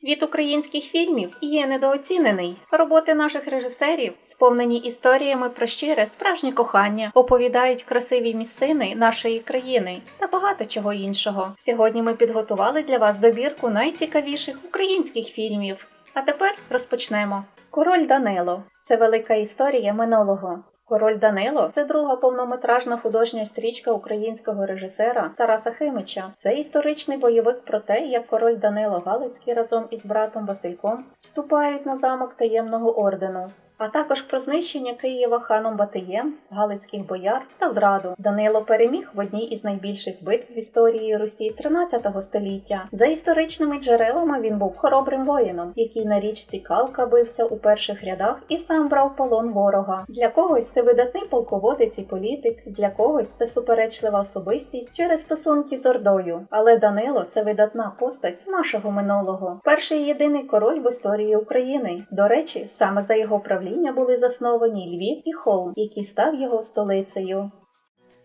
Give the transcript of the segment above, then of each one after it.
Світ українських фільмів є недооцінений. Роботи наших режисерів, сповнені історіями про щире справжнє кохання, оповідають красиві місцини нашої країни та багато чого іншого. Сьогодні ми підготували для вас добірку найцікавіших українських фільмів. А тепер розпочнемо. Король Данило це велика історія минулого. Король Данило це друга повнометражна художня стрічка українського режисера Тараса Химича. Це історичний бойовик про те, як король Данило Галицький разом із братом Васильком вступають на замок таємного ордену. А також про знищення Києва ханом Батиєм, Галицьких бояр та зраду. Данило переміг в одній із найбільших битв в історії Русі 13 століття. За історичними джерелами він був хоробрим воїном, який на річці Калка бився у перших рядах і сам брав полон ворога. Для когось це видатний полководець і політик, для когось це суперечлива особистість через стосунки з Ордою. Але Данило це видатна постать нашого минулого. Перший єдиний король в історії України. До речі, саме за його правління були засновані Львів і Холм, який став його столицею.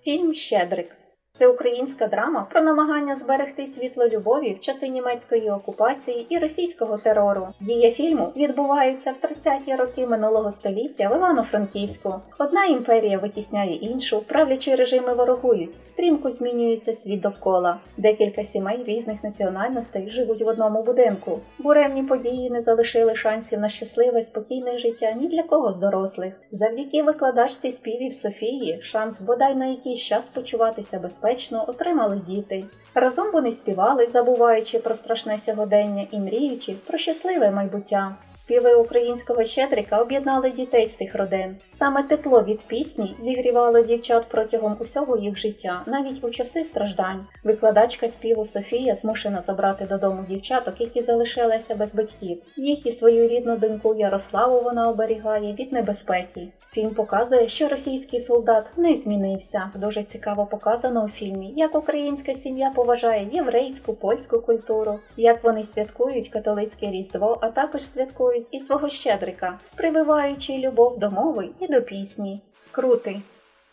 Фільм Щедрик це українська драма про намагання зберегти світло любові в часи німецької окупації і російського терору. Дія фільму відбувається в 30-ті роки минулого століття в Івано-Франківську. Одна імперія витісняє іншу, правлячі режими ворогують, стрімко змінюється світ довкола. Декілька сімей різних національностей живуть в одному будинку. Буремні події не залишили шансів на щасливе, спокійне життя ні для кого з дорослих. Завдяки викладачці співів Софії шанс бодай на якийсь час почуватися безпечно отримали діти. Разом вони співали, забуваючи про страшне сьогодення і мріючи про щасливе майбуття. Співи українського щедрика об'єднали дітей з цих родин. Саме тепло від пісні зігрівало дівчат протягом усього їх життя, навіть у часи страждань. Викладачка співу Софія змушена забрати додому дівчаток, які залишилися без батьків. Їх і свою рідну доньку Ярославу вона оберігає від небезпеки. Фільм показує, що російський солдат не змінився. Дуже цікаво показано у фільмі, як українська сім'я поважає єврейську, польську культуру, як вони святкують католицьке різдво, а також святкують і свого щедрика, прививаючи любов до мови і до пісні. Крутий.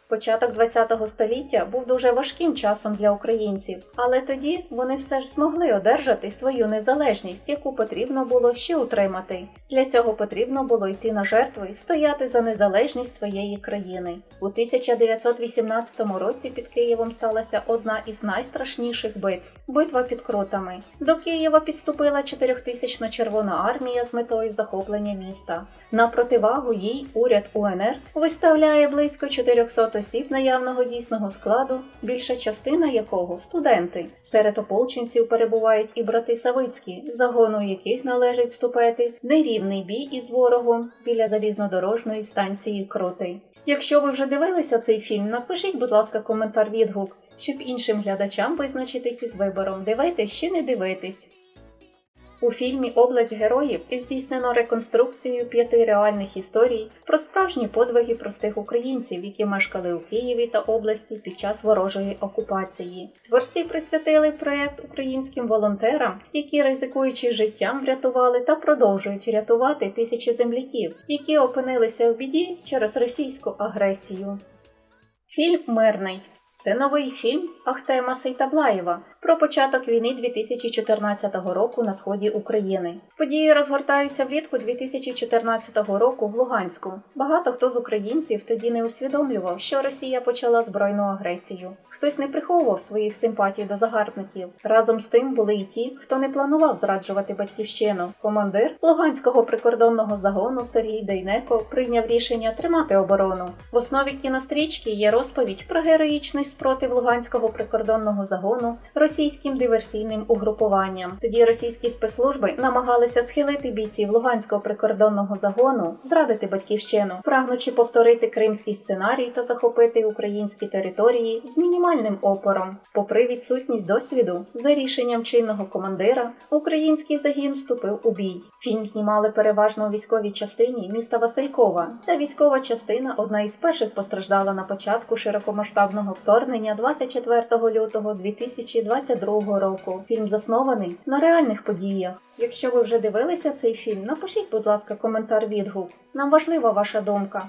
Початок ХХ століття був дуже важким часом для українців, але тоді вони все ж змогли одержати свою незалежність, яку потрібно було ще утримати. Для цього потрібно було йти на жертви, стояти за незалежність своєї країни. У 1918 році під Києвом сталася одна із найстрашніших битв битва під кротами. До Києва підступила чотирьохтисячна Червона армія з метою захоплення міста. На противагу їй уряд УНР виставляє близько 400 осіб наявного дійсного складу, більша частина якого студенти. Серед ополченців перебувають і брати Савицькі, загону яких належить вступити нерівний бій із ворогом біля залізнодорожної станції Крутий. Якщо ви вже дивилися цей фільм, напишіть, будь ласка, коментар відгук, щоб іншим глядачам визначитись із вибором, дивитись чи не дивитись. У фільмі Область героїв здійснено реконструкцію п'яти реальних історій про справжні подвиги простих українців, які мешкали у Києві та області під час ворожої окупації. Творці присвятили проект українським волонтерам, які, ризикуючи життям, врятували та продовжують рятувати тисячі земляків, які опинилися в біді через російську агресію. Фільм Мирний. Це новий фільм Ахтема Сейтаблаєва про початок війни 2014 року на сході України. Події розгортаються влітку 2014 року в Луганську. Багато хто з українців тоді не усвідомлював, що Росія почала збройну агресію. Хтось не приховував своїх симпатій до загарбників. Разом з тим були й ті, хто не планував зраджувати батьківщину. Командир Луганського прикордонного загону Сергій Дейнеко прийняв рішення тримати оборону. В основі кінострічки є розповідь про героїчний спротив Луганського прикордонного загону російським диверсійним угрупуванням. Тоді російські спецслужби намагалися схилити бійців Луганського прикордонного загону, зрадити батьківщину, прагнучи повторити кримський сценарій та захопити українські території з мінімальним опором. Попри відсутність досвіду, за рішенням чинного командира, український загін вступив у бій. Фільм знімали переважно у військовій частині міста Василькова. Ця військова частина одна із перших постраждала на початку широкомасштабного вторгнення 24 лютого 2022 року. Фільм заснований на реальних подіях. Якщо ви вже дивилися цей фільм, напишіть, будь ласка, коментар відгук. Нам важлива ваша думка.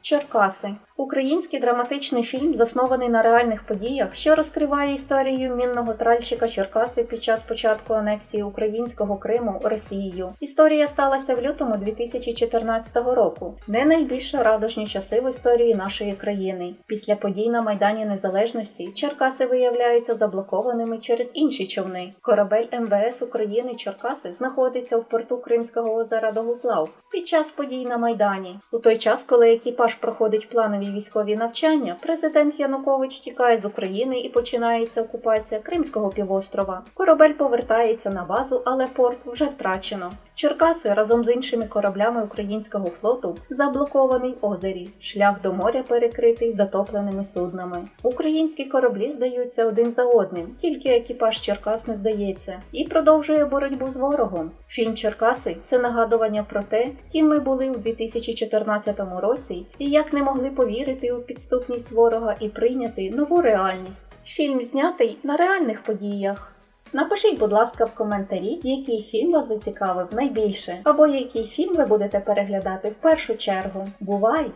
Черкаси Український драматичний фільм заснований на реальних подіях, що розкриває історію мінного тральщика Черкаси під час початку анексії українського Криму Росією. Історія сталася в лютому 2014 року, не найбільш радужні часи в історії нашої країни. Після подій на Майдані Незалежності Черкаси виявляються заблокованими через інші човни. Корабель МВС України Черкаси знаходиться в порту Кримського озера Догуслав під час подій на Майдані. У той час, коли екіпаж проходить планові військові навчання, президент Янукович тікає з України і починається окупація Кримського півострова. Корабель повертається на базу, але порт вже втрачено. Черкаси разом з іншими кораблями українського флоту заблокований озері. Шлях до моря перекритий затопленими суднами. Українські кораблі здаються один за одним, тільки екіпаж Черкас не здається і продовжує боротьбу з ворогом. Фільм Черкаси це нагадування про те, ким ми були у 2014 році і як не могли повірити у підступність ворога і прийняти нову реальність. Фільм знятий на реальних подіях. Напишіть, будь ласка, в коментарі, який фільм вас зацікавив найбільше, або який фільм ви будете переглядати в першу чергу. Бувай!